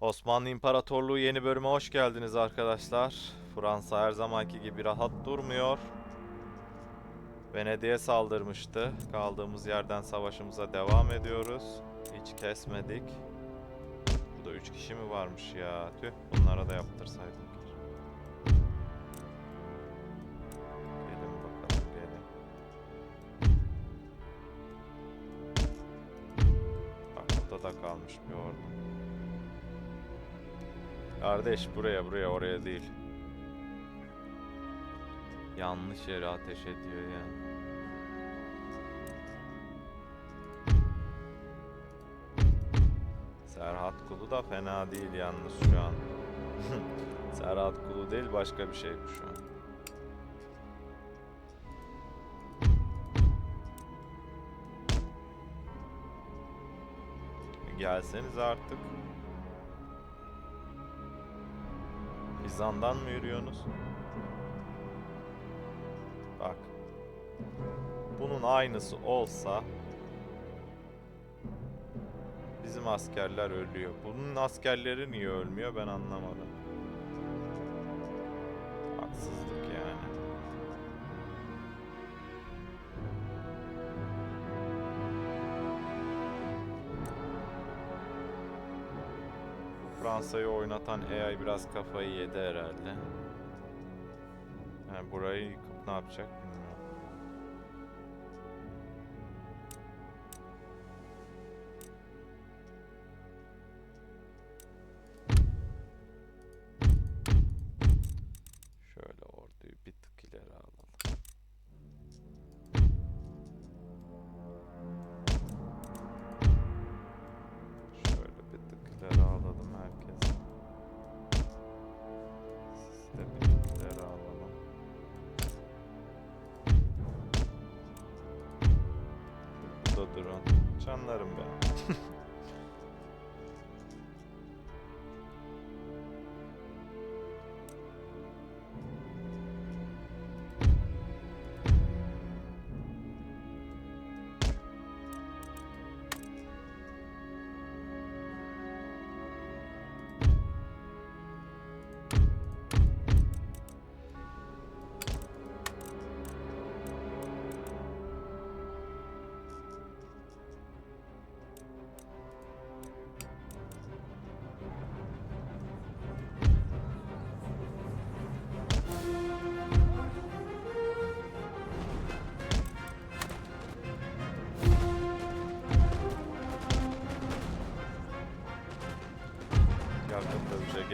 Osmanlı İmparatorluğu yeni bölüme hoş geldiniz arkadaşlar. Fransa her zamanki gibi rahat durmuyor. Venedik'e saldırmıştı. Kaldığımız yerden savaşımıza devam ediyoruz. Hiç kesmedik. Burada 3 kişi mi varmış ya? Tüh bunlara da burada da kalmış bir ordu. Kardeş buraya buraya oraya değil. Yanlış yere ateş ediyor ya. Serhat Kulu da fena değil yalnız şu an. Serhat Kulu değil başka bir şey bu şu an. Gelseniz artık. Hizandan mı yürüyorsunuz? Bak. Bunun aynısı olsa bizim askerler ölüyor. Bunun askerleri niye ölmüyor ben anlamadım. Fransa'yı oynatan AI biraz kafayı yedi herhalde. Yani burayı ne yapacak Drone. Canlarım ben.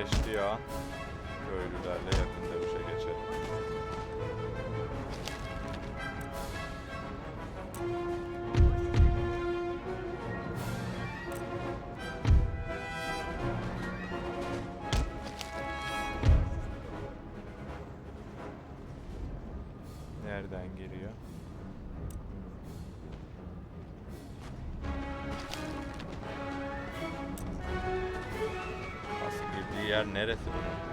Geçti ya. Köylülerle yakın dövüşe geçelim. Nereden geliyor? Yer neresi bunun?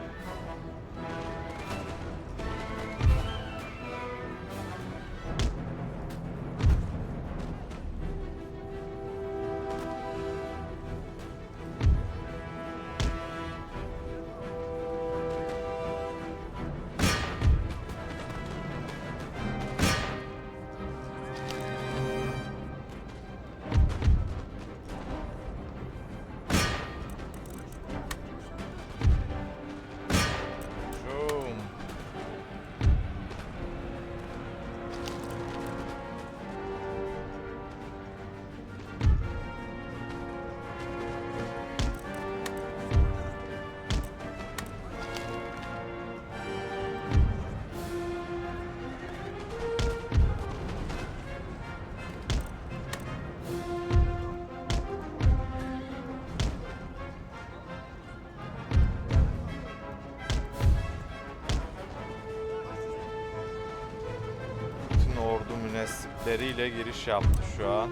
Münesipleriyle giriş yaptı şu an.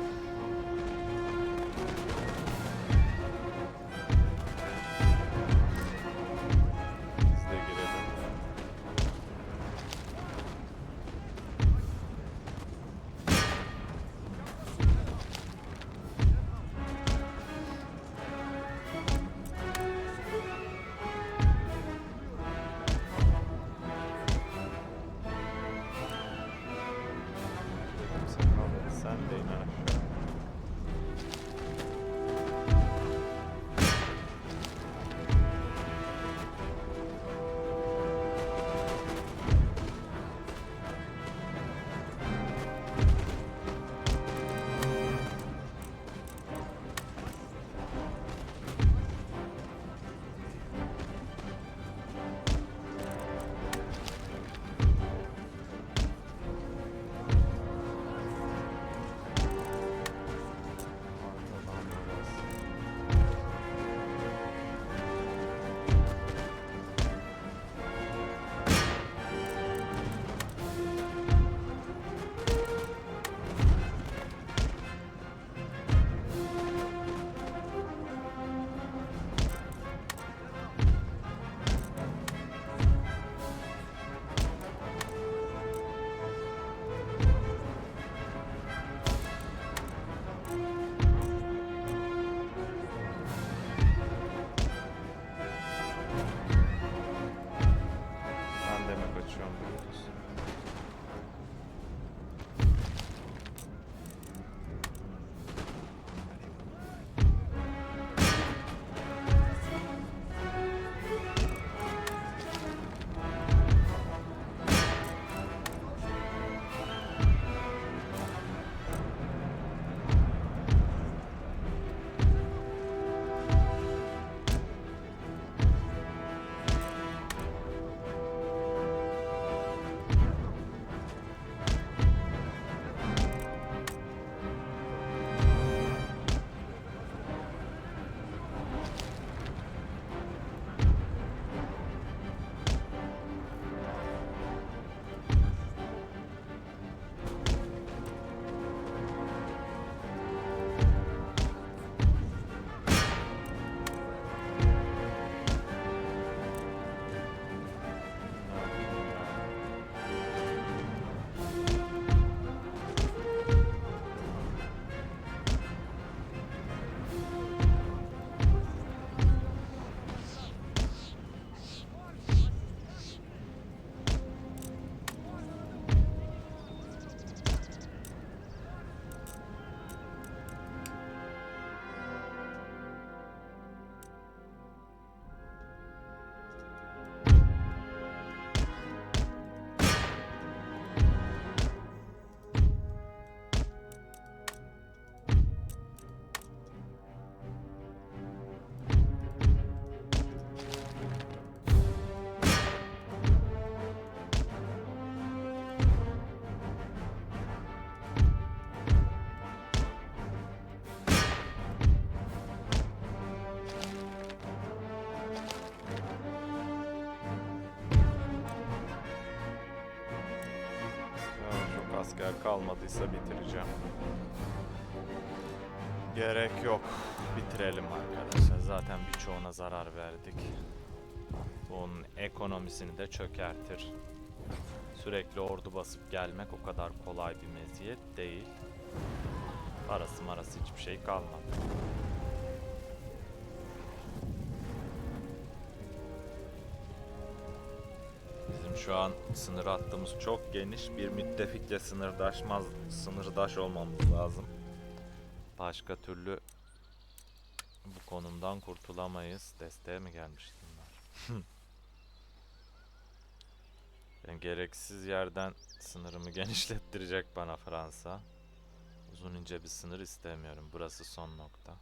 Asker kalmadıysa bitireceğim. Gerek yok. Bitirelim arkadaşlar. Zaten birçoğuna zarar verdik. Bunun ekonomisini de çökertir. Sürekli ordu basıp gelmek o kadar kolay bir meziyet değil. Parası marası hiçbir şey kalmadı. Şu an sınır hattımız çok geniş. Bir müttefikle sınırdaşmaz, sınırdaş olmamız lazım. Başka türlü bu konumdan kurtulamayız. Desteğe mi gelmiş bunlar? yani gereksiz yerden sınırımı genişlettirecek bana Fransa. Uzun ince bir sınır istemiyorum. Burası son nokta.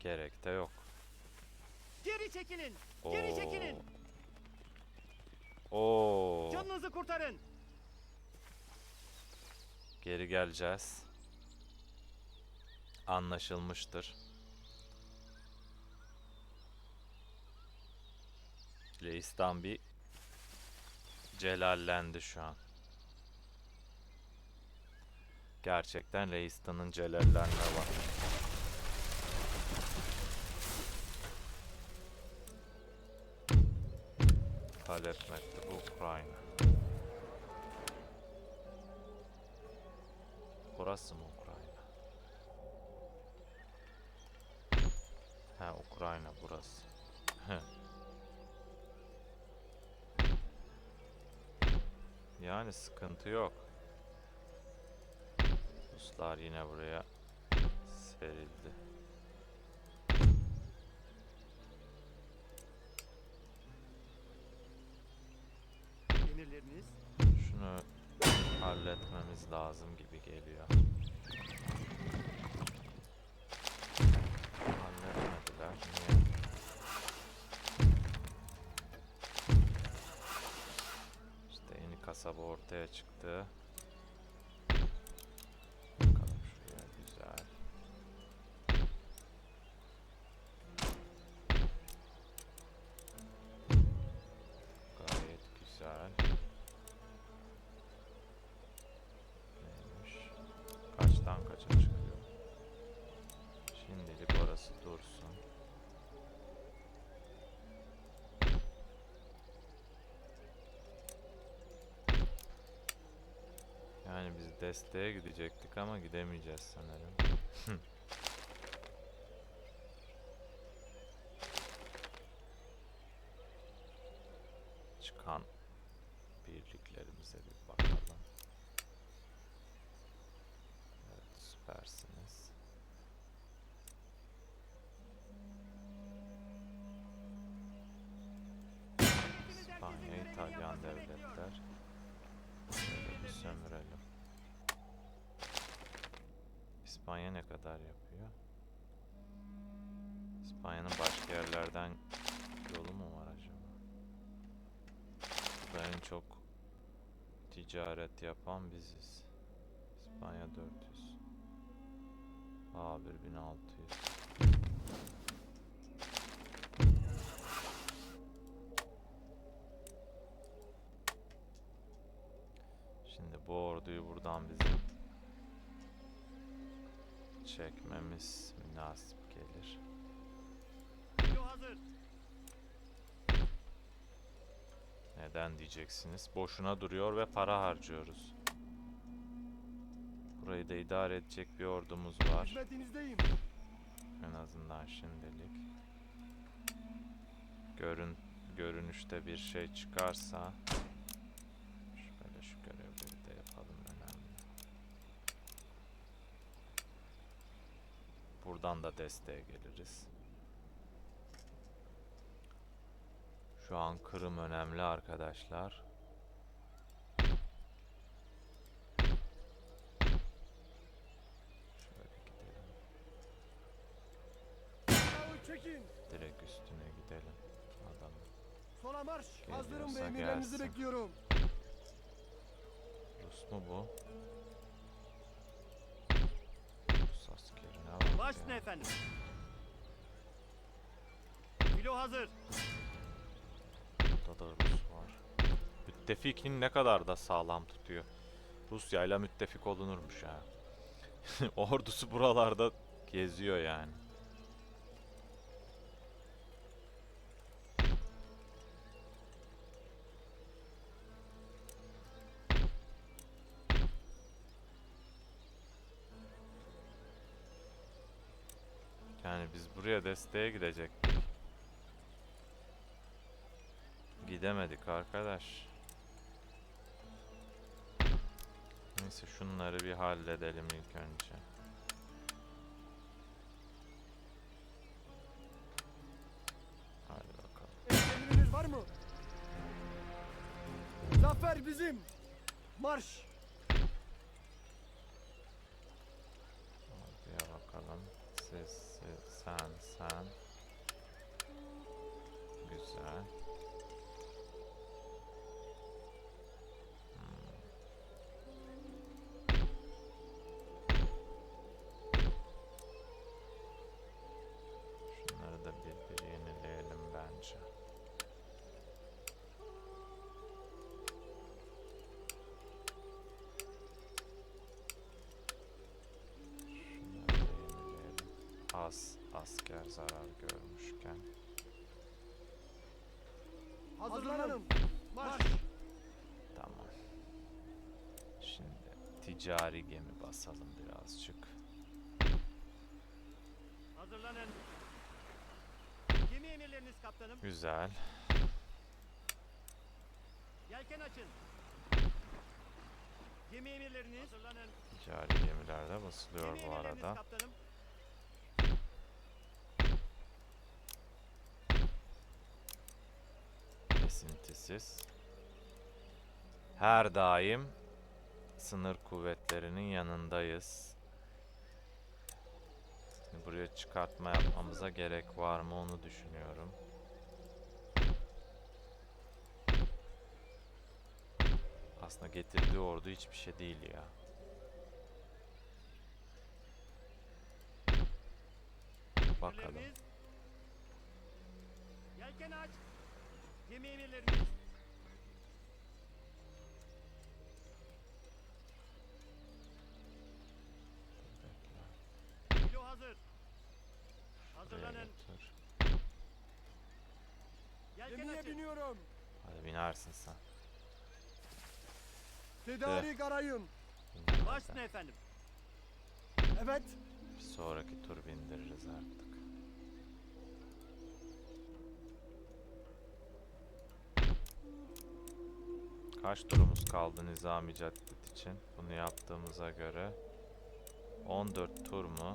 Gerek de yok. Geri çekilin. Geri çekilin. Oo. Canınızı kurtarın. Geri geleceğiz. Anlaşılmıştır. Leistan bir celallendi şu an. Gerçekten Leistan'ın celallenme var. Talep mektubu Ukrayna. Burası mı Ukrayna? Ha Ukrayna burası. Yani sıkıntı yok. Ruslar yine buraya serildi. Emirleriniz. Şunu halletmemiz lazım gibi geliyor. İşte yeni kasaba ortaya çıktı. Desteğe gidecektik ama gidemeyeceğiz sanırım. İspanya ne kadar yapıyor? İspanya'nın başka yerlerden yolu mu var acaba? Burada en çok ticaret yapan biziz. İspanya 400. A1 1600. Şimdi bu orduyu buradan bizim çekmemiz münasip gelir. Neden diyeceksiniz? Boşuna duruyor ve para harcıyoruz. Burayı da idare edecek bir ordumuz var. En azından şimdilik. Görün görünüşte bir şey çıkarsa şöyle şu görevleri de yapalım önemli. Buradan da desteğe geliriz. Şu an Kırım önemli arkadaşlar. Şöyle gidelim. Direkt üstüne gidelim. Adam. Sola marş. Hazırım ve emirlerinizi bekliyorum. Rus mu bu? Baş efendim. Kilo hazır. Burada da Rus var. Müttefikini ne kadar da sağlam tutuyor. Rusya ile müttefik olunurmuş ha. Ordusu buralarda geziyor yani. Buraya desteğe gidecektik. Gidemedik arkadaş. Neyse şunları bir halledelim ilk önce. Hadi bakalım. Var mı? Zafer bizim. Marş. Hadi bakalım. Siz, siz, sen, sen. Güzel. Hmm. Şunları da bir bir yenileyelim bence. Şunları da yenileyelim. Az asker zarar görmüşken. Hazırlanın. Marş. Tamam. Şimdi ticari gemi basalım birazcık. Hazırlanın. Gemi emirleriniz kaptanım. Güzel. Yelken açın. Gemi emirleriniz. Hazırlanın. Ticari gemiler de basılıyor Gemi bu emirleriniz arada. kaptanım. Kesintisiz. Her daim sınır kuvvetlerinin yanındayız. Şimdi buraya çıkartma yapmamıza gerek var mı onu düşünüyorum. Aslında getirdiği ordu hiçbir şey değil ya. Bakalım. Yelken aç. Gemi emirleriniz. Hazır. Hazırlanın. götür. Yelken Gemiye açın. biniyorum. Hadi binersin sen. Tedarik arayın. Binme Baş hadi. ne efendim? Evet. Bir sonraki tur bindiririz artık. Kaç turumuz kaldı Nizami Caddet için? Bunu yaptığımıza göre 14 tur mu?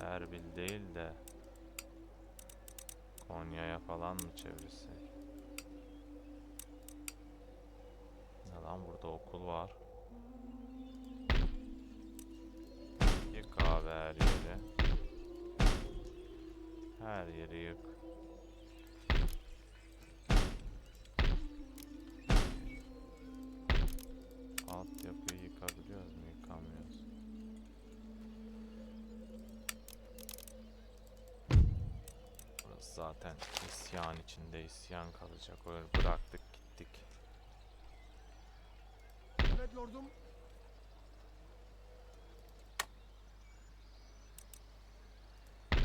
Erbil değil de Konya'ya falan mı çevirsek? Ne lan burada okul var. Yık abi her yeri. Her yeri yık. Zaten isyan içinde isyan kalacak. Öyle bıraktık gittik. Evet lordum.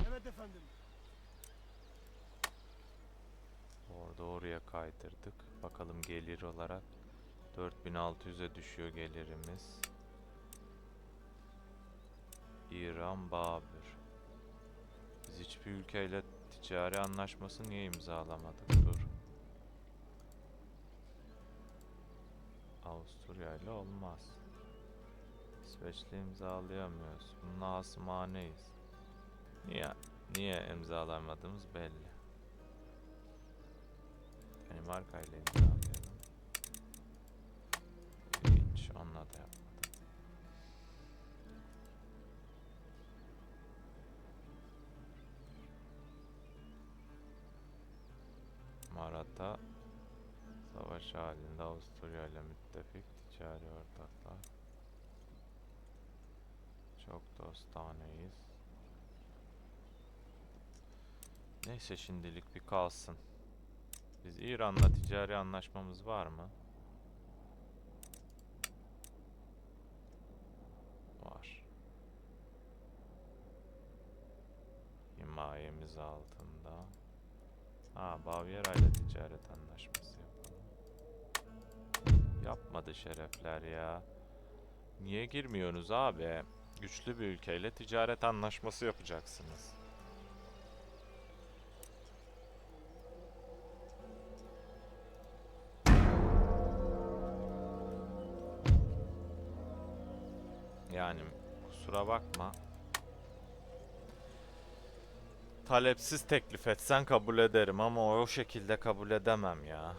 Evet efendim. Orada oraya kaydırdık. Bakalım gelir olarak 4600'e düşüyor gelirimiz. İran Babür. Biz hiçbir ülkeyle ticari anlaşması niye imzalamadık? Dur. Avusturya ile olmaz. İsveç'le imzalayamıyoruz. Bunun asmaneyiz. Niye? Niye imzalamadığımız belli. Danimarka ile imzalayalım. İlginç. Onunla da yapmadım. Marat'a savaş halinde Avusturya ile müttefik ticari ortaklar. Çok dostaneyiz. Neyse şimdilik bir kalsın. Biz İran'la ticari anlaşmamız var mı? Var. Himayemiz altında. Ha, Bavyera ile ticaret anlaşması yapalım. Yapmadı şerefler ya. Niye girmiyorsunuz abi? Güçlü bir ülkeyle ticaret anlaşması yapacaksınız. Yani kusura bakma. Talepsiz teklif etsen kabul ederim ama o şekilde kabul edemem ya.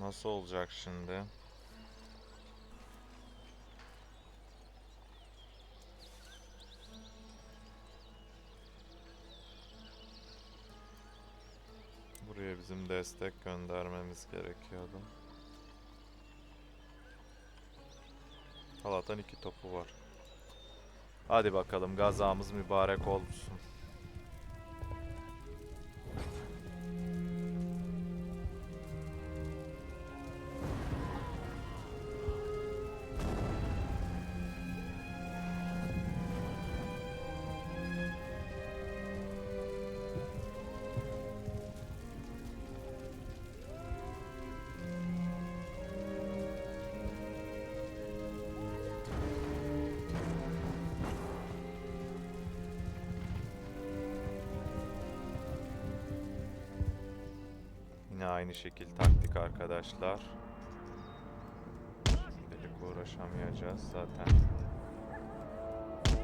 Nasıl olacak şimdi? Buraya bizim destek göndermemiz gerekiyordu. Allah'tan iki topu var. Hadi bakalım gazamız mübarek olsun. Aynı şekil taktik arkadaşlar. Şimdilik uğraşamayacağız zaten.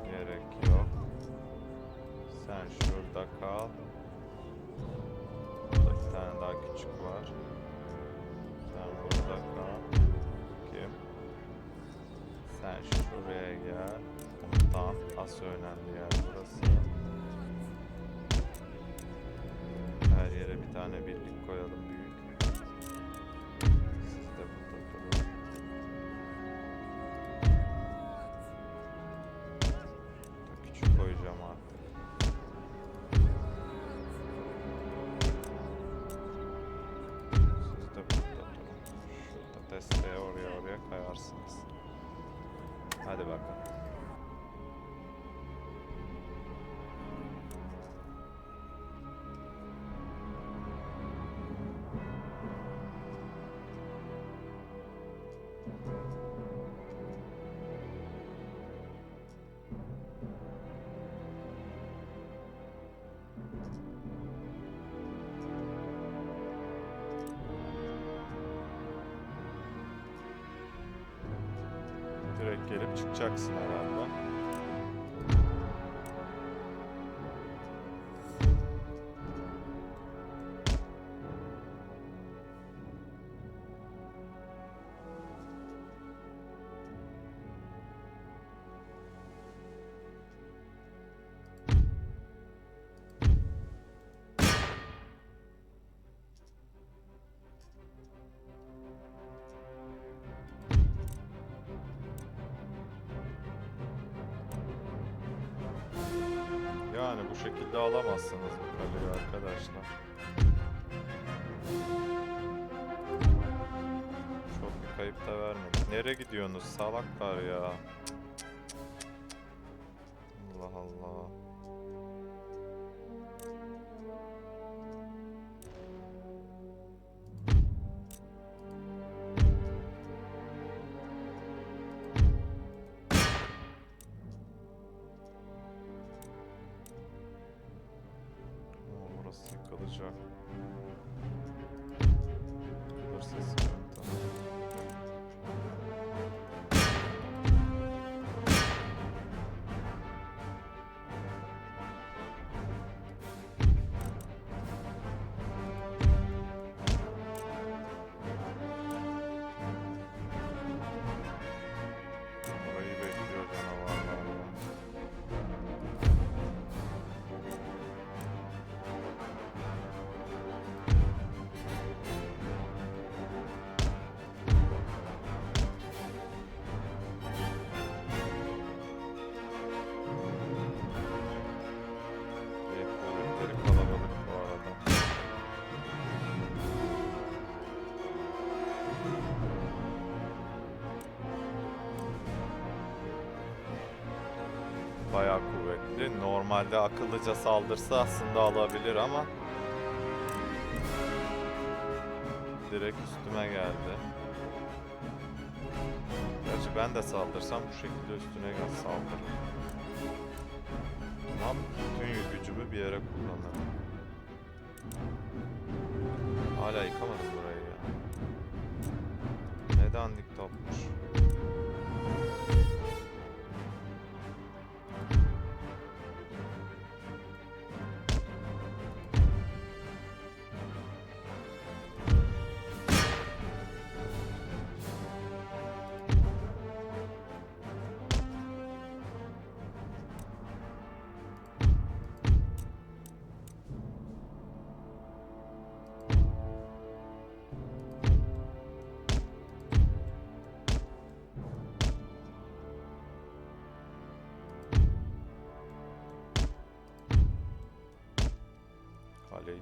Gerek yok. Sen şurada kal. Burada bir tane daha küçük var. Sen burada kal. Kim? Sen şuraya gel. Komutan. Asıl önemli yer burası. Her yere bir tane birlik koyalım küçük Direkt gelip çıkacaksın herhalde. Bu şekilde alamazsınız bu kaleyi arkadaşlar. Çok bir kayıp da vermedik. Nereye gidiyorsunuz salaklar ya? Allah burası yıkılacak. Normalde akıllıca saldırsa aslında alabilir ama direkt üstüme geldi. Gerçi ben de saldırsam bu şekilde üstüne gel saldırırım. Ama bütün gücümü bir yere kullanırım. Hala yıkamadım burayı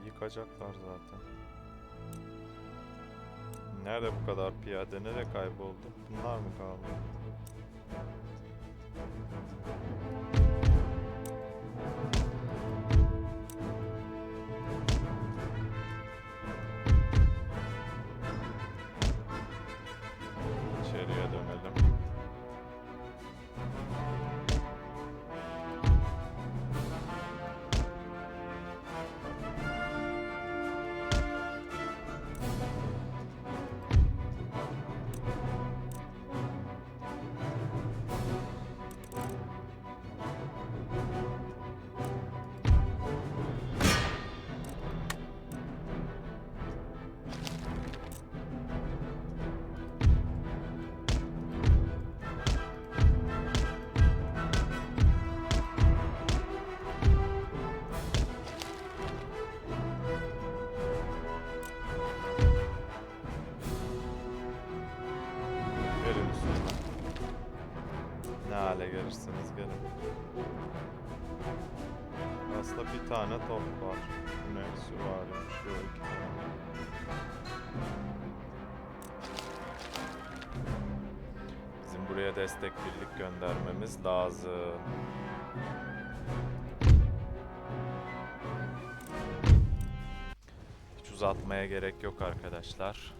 yıkacaklar zaten. Nerede bu kadar piyade? Nereye kayboldu? Bunlar mı kaldı? Aslında bir tane top var. Ne? Süvariymiş. Yok iki tane. Bizim buraya destek birlik göndermemiz lazım. Hiç uzatmaya gerek yok arkadaşlar.